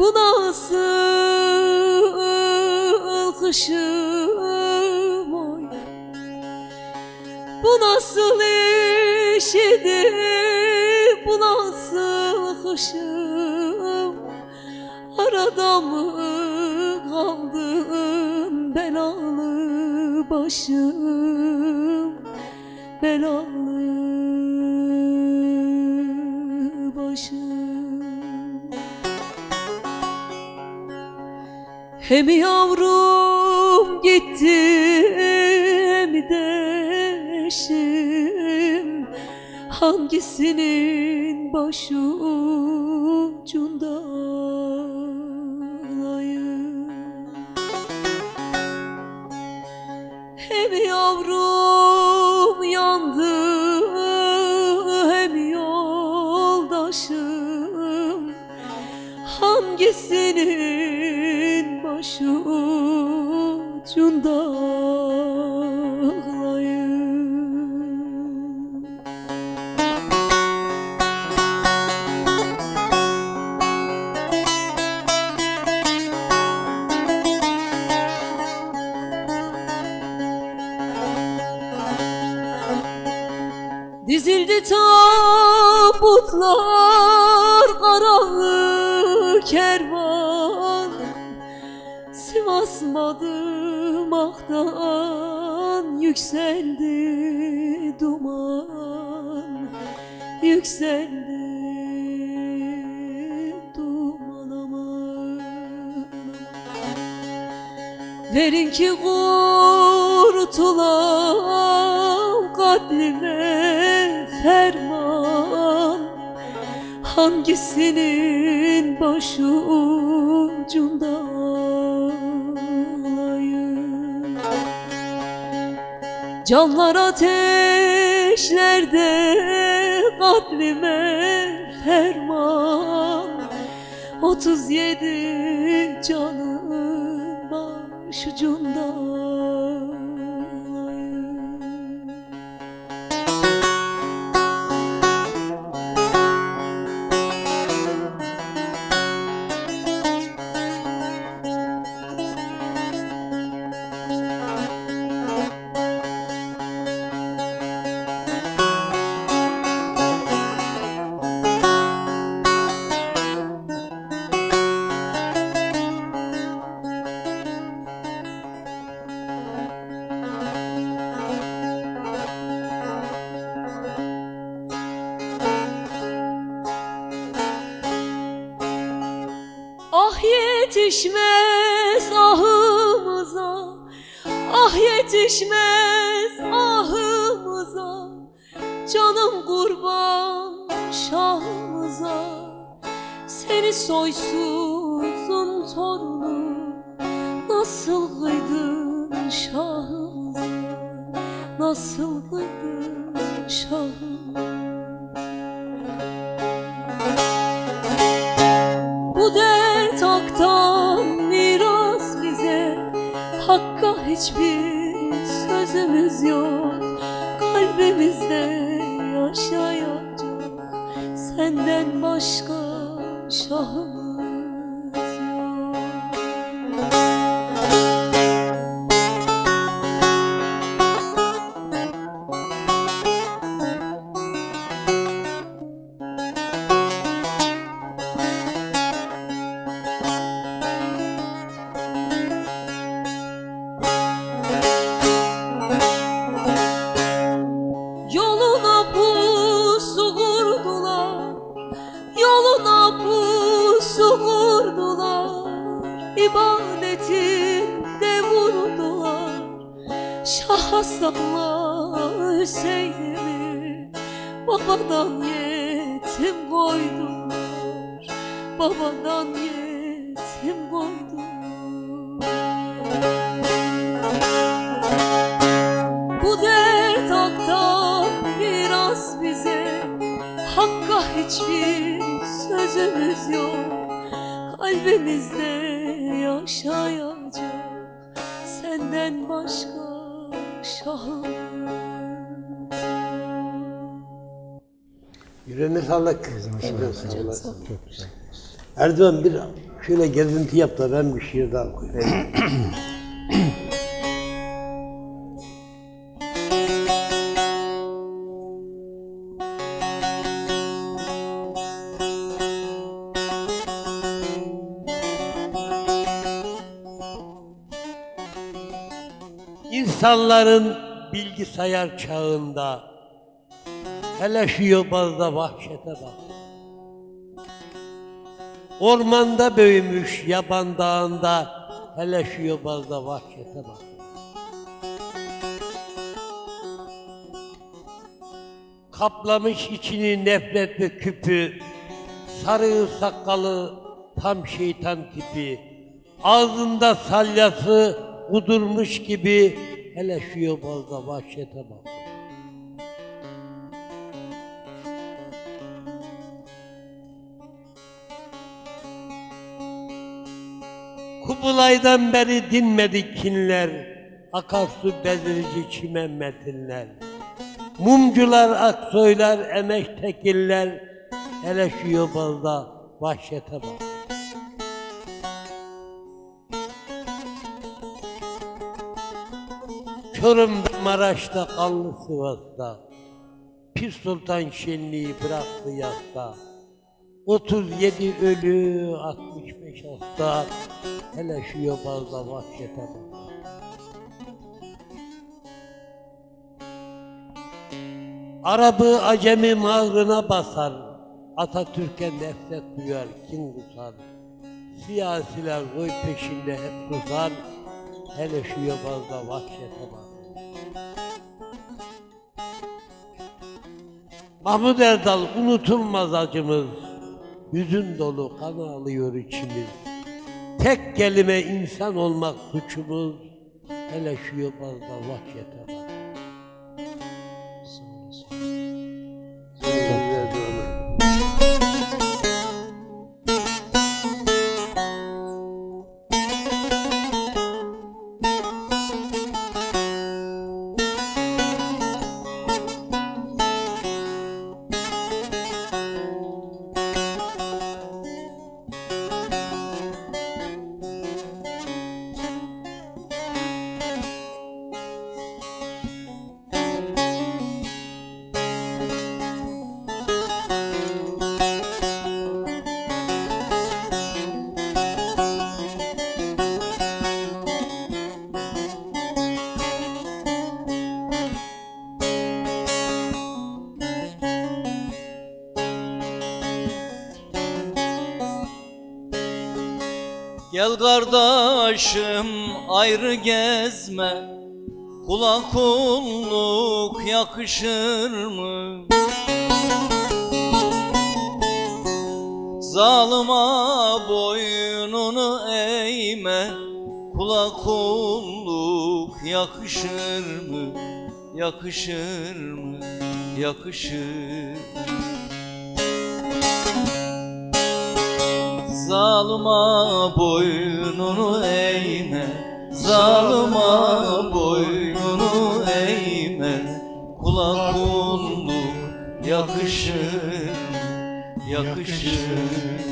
Bu nasıl kışım oy? Bu nasıl iş idi Bu nasıl kışım Arada mı kaldın belalı başım? Belalı Hem yavrum gitti hem de eşim. Hangisinin başucunda Hangisinin başucunda ağlayım Madımak'tan yükseldi duman Yükseldi duman aman. Verin ki kurtulam katlime ferman Hangisinin başucunda Canlar ateşlerde katlime ferman. 37 canın başucunda olayım soysuzun torunu Nasıl kıydın şahımıza Nasıl kıydın şahımıza Bu dert haktan miras bize Hakka hiçbir sözümüz yok. Kalbimizde yaşayacak Senden başka 手。İbadetinde vurdular. Şah Hasan'la Hüseyin'i Babadan yetim koydular. Babadan yetim koydular. Bu dert haktan miras bize Hakka hiçbir sözümüz yok. Kalbimizde yaşayacak Senden başka şahımız Yüreğine sağlık. Erdoğan bir Şöyle gezinti yap da ben bir şiir daha okuyayım. İnsanların bilgisayar çağında hele şu yobazda vahşete bak. Ormanda büyümüş yaban dağında hele şu yobazda vahşete bak. Kaplamış içini nefret ve küpü, sarı sakalı tam şeytan tipi, ağzında salyası kudurmuş gibi hele şu yobazda vahşete bak. Kubulay'dan beri dinmedik kinler, akarsu bezirici çime metinler. Mumcular, aksoylar, emek tekiller, hele şu yobazda vahşete bak. Çorum'da, Maraş'ta, Kanlı Sivas'ta, Pir Sultan şenliği bıraktı yasta. 37 ölü, 65 hasta, hele şu yobazda vahşete bak. Arabı acemi mağrına basar, Atatürk'e nefret duyar, kin kusar. Siyasiler oy peşinde hep kusar, hele şu yobazda vahşete bak. Mahmud Erdal unutulmaz acımız, Hüzün dolu kan ağlıyor içimiz. Tek kelime insan olmak suçumuz, hele şu yobazda vahşete bak. Gel kardeşim ayrı gezme Kula kulluk yakışır mı? Zalıma boynunu eğme Kula kulluk yakışır mı? Yakışır mı? Yakışır Zalıma boynunu eğme Zalıma boynunu eğme. Kula kulluk yakışır Yakışır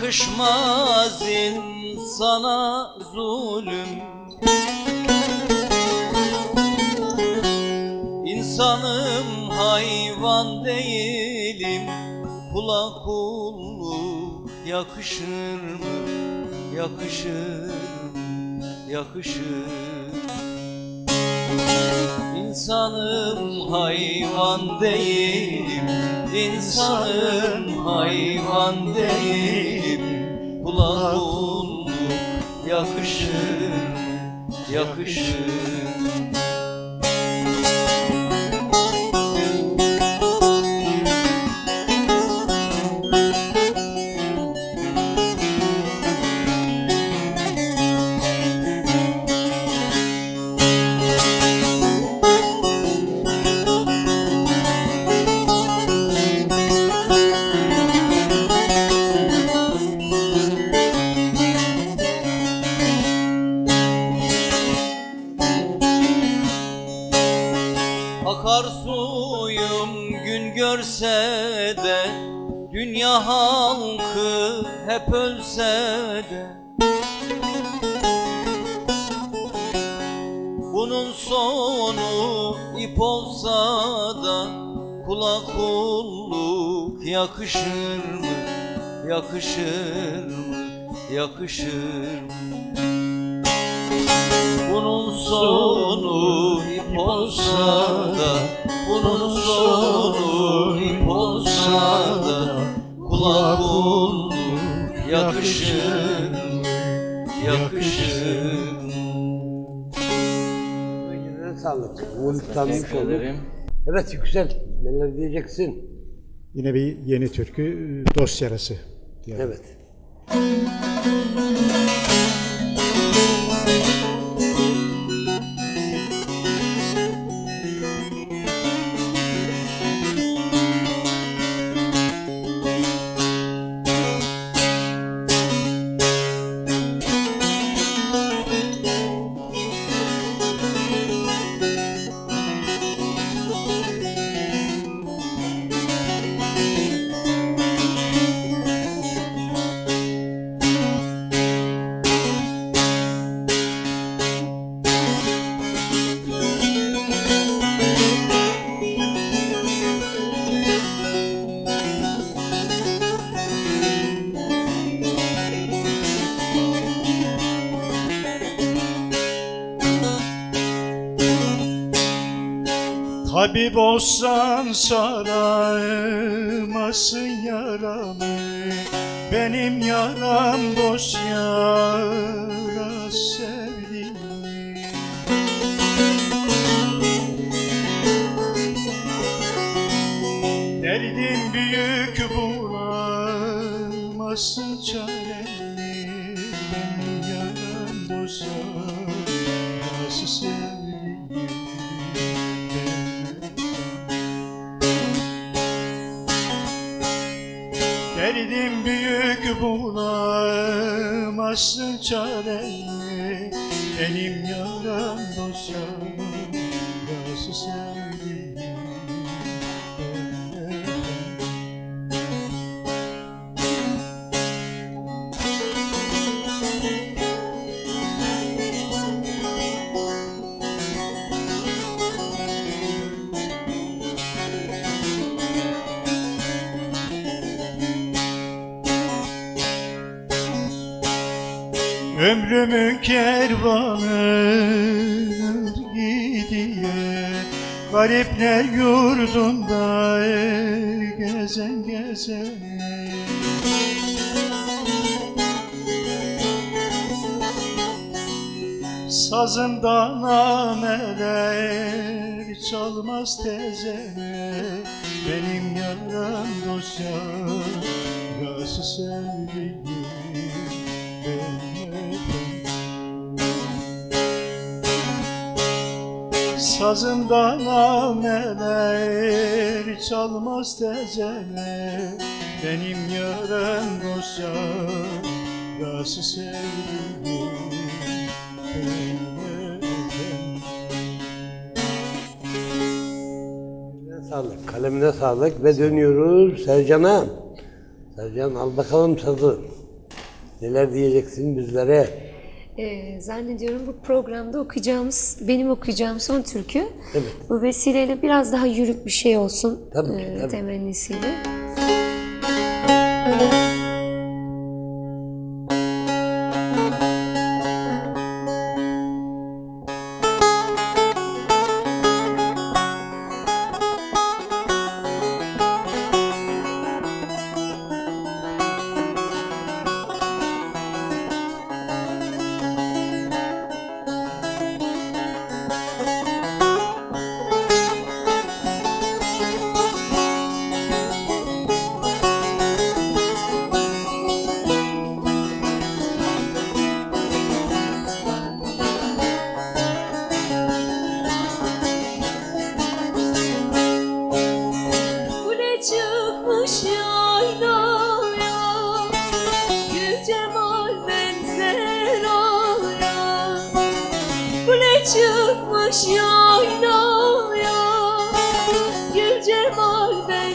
Yakışmaz insana zulüm İnsanım hayvan değilim Kula kulluk yakışır mı? Yakışır? Yakışır İnsanım hayvan değilim İnsanım hayvan değilim Kula kulluk yakışır Yakışır ölse de Bunun sonu ip olsa da Kula kulluk yakışır mı? Yakışır mı? Yakışır mı? Bunun sonu ip olsa da Bunun sonu ip olsa da Kula kulluk yakışır? Yakışır sağlık. Umut tanımış olduk. Evet Yüksel. Neler diyeceksin? Yine bir yeni türkü dost yarası. diyelim. Evet. Tabip olsan saramasın yaramı. Benim yaram dost yara sevdim Derdim büyük bulamazsın çareni Benim yaram dost yarası Derdim büyük bulamazsın çareni. Benim yaram dost yarası sevdim Ömrümün kervanı gidiyor. Garipler yurdunda gezen gezen. Sazımdan nameler çalmaz tezene Benim yaram dost yarası sevdiğim Sazımdan nameler çalmaz tezene Benim yarası sevdiğim benim. Eline sağlık. Kalemine sağlık ve dönüyoruz Sercan'a. Sercan al bakalım sazı. Neler diyeceksin bizlere? Ee, zannediyorum bu programda okuyacağımız, benim okuyacağım son türkü. Evet. Bu vesileyle biraz daha yürük bir şey olsun Tabii ki, e, tabii. temennisiyle. Kule Kule çıkmış yaylaya Gül cemal benzeraya